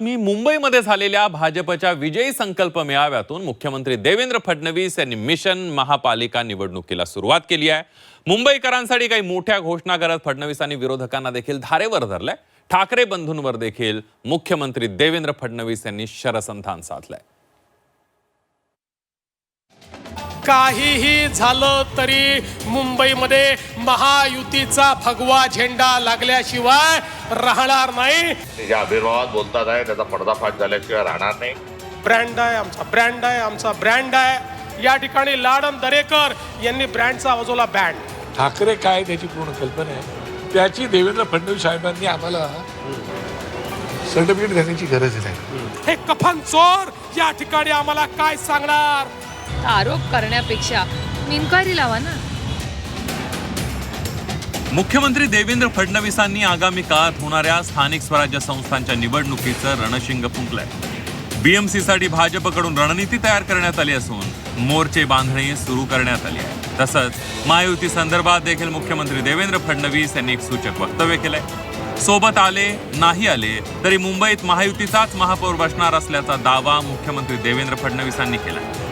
मी मुंबईमध्ये झालेल्या भाजपच्या विजयी संकल्प मेळाव्यातून मुख्यमंत्री देवेंद्र फडणवीस यांनी मिशन महापालिका निवडणुकीला सुरुवात केली आहे. मुंबईकरांसाठी काही मोठ्या घोषणा करत फडणवीसांनी विरोधकांना देखील धारेवर धरलंय. ठाकरे बंधूंवर देखील मुख्यमंत्री देवेंद्र फडणवीस यांनी शरसंधान साधलंय. काहीही झालं तरी मुंबईमध्ये महायुतीचा भगवा झेंडा लागल्याशिवाय राहणार नाही. त्याच्या आविर्भावात बोलतात आहे त्याचा पडदाफाश झाल्याशिवाय राहणार नाही. ब्रँड आहे आमचा ब्रँड आहे आमचा ब्रँड आहे. या ठिकाणी लाडन दरेकर यांनी ब्रँडचा वाजवला बँड ठाकरे काय त्याची पूर्ण कल्पना आहे? त्याची देवेंद्र फडणवीस साहेबांनी आम्हाला सर्टिफिकेट देण्याची गरज नाही हे कफन चोर या ठिकाणी आम्हाला काय सांगणार? आरोप करण्यापेक्षा इन्क्वायरी लावा ना. मुख्यमंत्री देवेंद्र फडणवीसांनी आगामी काळात होणाऱ्या स्थानिक स्वराज्य संस्थांच्या निवडणुकीचं रणशिंग फुंकलंय. बीएमसीसाठी भाजपकडून रणनीती तयार करण्यात आली असून मोर्चे बांधणी सुरू करण्यात आली आहे. तसंच महायुती संदर्भात देखील मुख्यमंत्री देवेंद्र फडणवीस यांनी एक सूचक वक्तव्य केलंय. सोबत आले नाही आले तरी मुंबईत महायुतीचाच महापौर बसणार असल्याचा दावा मुख्यमंत्री देवेंद्र फडणवीसांनी केलाय.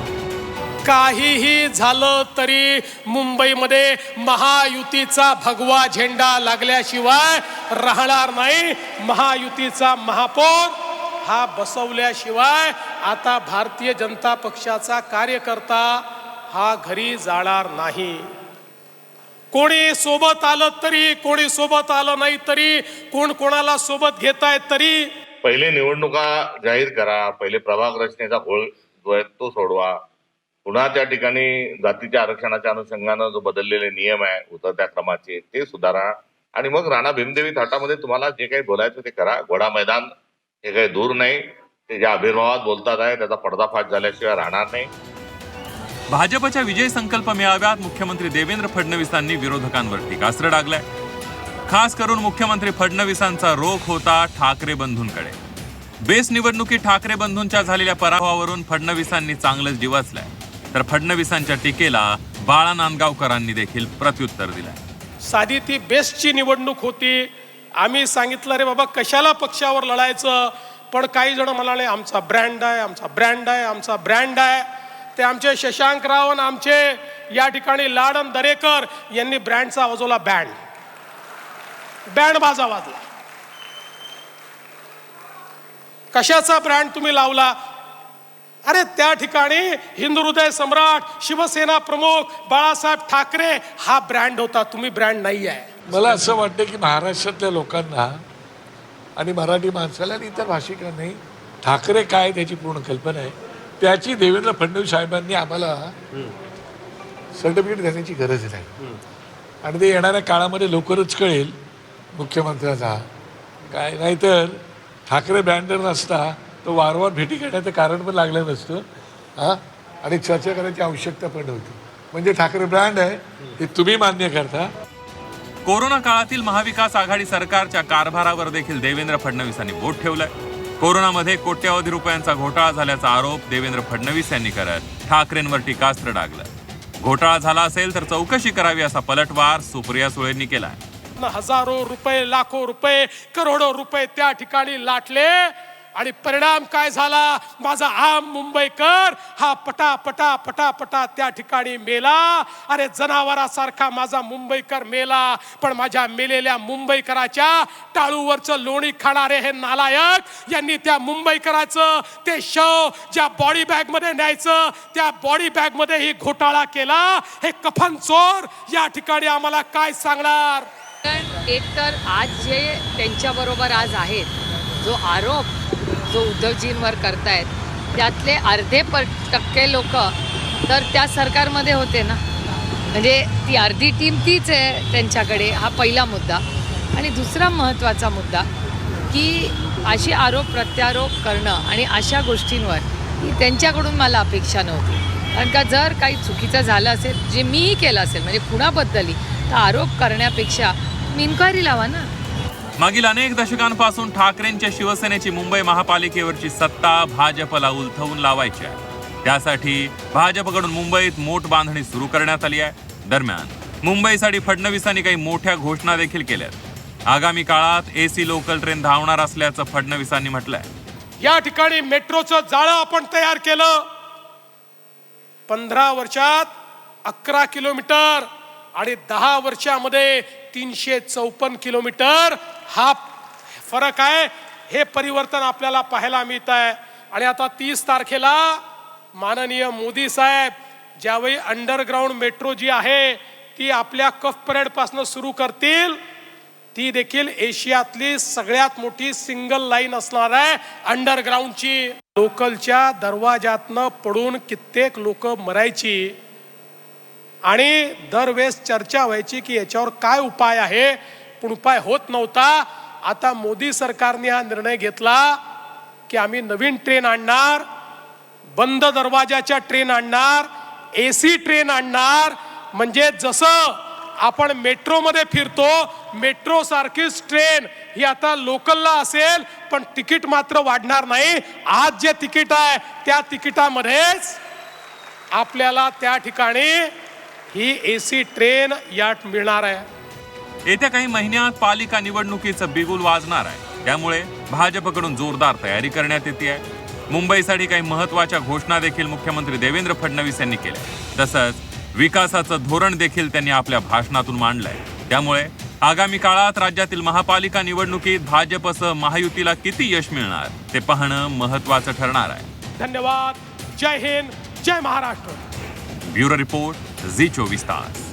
काहीही झालं तरी मुंबईमध्ये महायुतीचा भगवा झेंडा लागल्याशिवाय राहणार नाही. महायुतीचा महापौर हा बसवल्याशिवाय आता भारतीय जनता पक्षाचा कार्यकर्ता हा घरी जाणार नाही. कोणी सोबत आलं तरी कोणी सोबत आलं नाही तरी कोण कोणाला सोबत घेताय तरी? पहिले निवडणुका जाहीर करा पहिले प्रभाग रचनेचा घोळ जो आहे तो सोडवा. पुन्हा त्या ठिकाणी जातीच्या आरक्षणाच्या अनुषंगानं जो बदललेले नियम आहे उतरत्या क्रमाचे ते सुधारा. आणि मग राणा भीमदेवी थाटामध्ये तुम्हाला जे काही बोलायचं ते करा. घोडा मैदान हे काही दूर नाही. ते ज्या अभिर्भावात बोलतात आहे त्याचा पडदाफाश झाल्याशिवाय राहणार नाही. भाजपच्या विजय संकल्प मेळाव्यात मुख्यमंत्री देवेंद्र फडणवीसांनी विरोधकांवर टीकास्त्र डागलाय. खास करून मुख्यमंत्री फडणवीसांचा रोख होता ठाकरे बंधूंकडे. बेस निवडणुकीत ठाकरे बंधूंच्या झालेल्या पराभवावरून फडणवीसांनी चांगलंच डिवचलंय तर फडणवीसांच्या टीकेला बाळा नांदगावकरांनी देखील प्रत्युत्तर दिलं साधी ती बेस्टची निवडणूक होती. आम्ही सांगितलं रे बाबा कशाला पक्षावर लढायचं? पण काही जण म्हणाले आमचा ब्रँड आहे आमचा ब्रँड आहे आमचा ब्रँड आहे. ते आमचे शशांक राव आणि आमचे या ठिकाणी लाडन दरेकर यांनी ब्रँडचा वाजवला बँड बँड बाजा वाजला. कशाचा ब्रँड तुम्ही लावला? अरे त्या ठिकाणी हिंदू हृदय सम्राट शिवसेना प्रमुख बाळासाहेब ठाकरे हा ब्रँड होता. तुम्ही ब्रँड नाही आहे मला असं वाटतं की महाराष्ट्रातल्या लोकांना आणि मराठी माणसाला आणि इतर भाषिकांनाही ठाकरे काय त्याची पूर्ण कल्पना आहे? त्याची देवेंद्र फडणवीस साहेबांनी आम्हाला सर्टिफिकेट देण्याची गरज नाही आणि ते येणाऱ्या काळामध्ये लवकरच कळेल मुख्यमंत्र्याचा काय नाहीतर ठाकरे ब्रँडर नसता तो वारंवार भेटी घेण्याचं कारण पण लागलं नसतं हां? आणि चर्चा करायची आवश्यकता पण नव्हती. म्हणजे ठाकरे ब्रँड आहे हे तुम्ही मान्य करता. कोरोना काळातील महाविकास आघाडी सरकारच्या कारभारावर देखील देवेंद्र फडणवीसांनी बोट ठेवलंय. कोरोनामध्ये कोट्यावधी रुपयांचा घोटाळा झाल्याचा आरोप देवेंद्र फडणवीस यांनी करत ठाकरेंवर टीकास्त्र डागलं. घोटाळा झाला असेल तर चौकशी करावी असा पलटवार सुप्रिया सुळेंनी केलाय. न हजारो रुपये लाखो रुपये करोडो रुपये त्या ठिकाणी लाटले. आणि परिणाम काय झाला? माझा आम मुंबईकर हा पटा पटा पटा पटा त्या ठिकाणी मेला. अरे जनावरासारखा माझा मुंबईकर मेला. पण माझ्या मेलेल्या मुंबईकराच्या टाळूवरचं लोणी खाणारे हे नालायक यांनी त्या मुंबईकराचं ते शव ज्या बॉडी बॅगमध्ये न्यायचं त्या बॉडी बॅगमध्ये ही घोटाळा केला. हे कफन चोर या ठिकाणी आम्हाला काय सांगणार? कारण एक तर आज जे त्यांच्याबरोबर आज आहेत जो आरोप जो उद्धवजींवर करतायत त्यातले अर्धे प टक्के लोक तर त्या सरकारमध्ये होते ना. म्हणजे ती अर्धी टीम तीच आहे त्यांच्याकडे हा पहिला मुद्दा. आणि दुसरा महत्त्वाचा मुद्दा की असे आरोप प्रत्यारोप करणं आणि अशा गोष्टींवर ही त्यांच्याकडून मला अपेक्षा नव्हती. कारण का जर काही चुकीचं झालं असेल जे मीही केलं असेल म्हणजे कुणाबद्दलही तर आरोप करण्यापेक्षा इन्क्वायरी लावा ना. मागील अनेक दशकांपासून ठाकरेंच्या शिवसेनेची मुंबई महापालिकेवरची सत्ता भाजपला उलथवून लावायची आहे. त्यासाठी भाजपकडून मुंबईत मोठ बांधणी सुरू करण्यात आली आहे. दरम्यान मुंबईसाठी फडणवीसांनी काही मोठ्या घोषणा देखील केल्यात आगामी काळात एसी लोकल ट्रेन धावणार असल्याचं फडणवीसांनी म्हटलंय. या ठिकाणी मेट्रोचं जाळं आपण तयार केलं. पंधरा वर्षात अकरा किलोमीटर आणि दहा वर्षामध्ये तीनशे चौपन्न किलोमीटर हा फरक आहे. हे परिवर्तन आपल्याला पाहायला मिळत आहे. आणि आता तीस तारखेला माननीय मोदी साहेब ज्यावेळी अंडरग्राऊंड मेट्रो जी आहे ती आपल्या कफ परेडपासून सुरू करतील. ती देखील एशियातली सगळ्यात मोठी सिंगल लाईन असणार आहे अंडरग्राऊंडची लोकलच्या दरवाजातनं पडून कित्येक लोक मरायची. आणि दरवेळेस चर्चा व्हायची की याच्यावर काय उपाय आहे. पण उपाय होत नव्हता. आता मोदी सरकारने हा निर्णय घेतला की आम्ही नवीन ट्रेन आणणार बंद दरवाजाच्या ट्रेन आणणार ए सी ट्रेन आणणार. म्हणजे जसं आपण मेट्रोमध्ये फिरतो मेट्रो सारखीच ट्रेन ही आता लोकलला असेल पण तिकीट मात्र वाढणार नाही. आज जे तिकीट आहे त्या तिकिटामध्येच आपल्याला त्या ठिकाणी ही ए सी ट्रेन या मिळणार आहे. येत्या काही महिन्यात पालिका निवडणुकीचं बिगुल वाजणार आहे. त्यामुळे भाजपकडून जोरदार तयारी करण्यात येते आहे. मुंबईसाठी काही महत्त्वाच्या घोषणा देखील मुख्यमंत्री देवेंद्र फडणवीस यांनी केल्या तसंच विकासाचं धोरण देखील त्यांनी आपल्या भाषणातून मांडलंय. त्यामुळे आगामी काळात राज्यातील महापालिका निवडणुकीत भाजपसह महायुतीला किती यश मिळणार ते पाहणं महत्वाचं ठरणार आहे. धन्यवाद. जय हिंद. जय महाराष्ट्र. Bureau report. Zichovistars.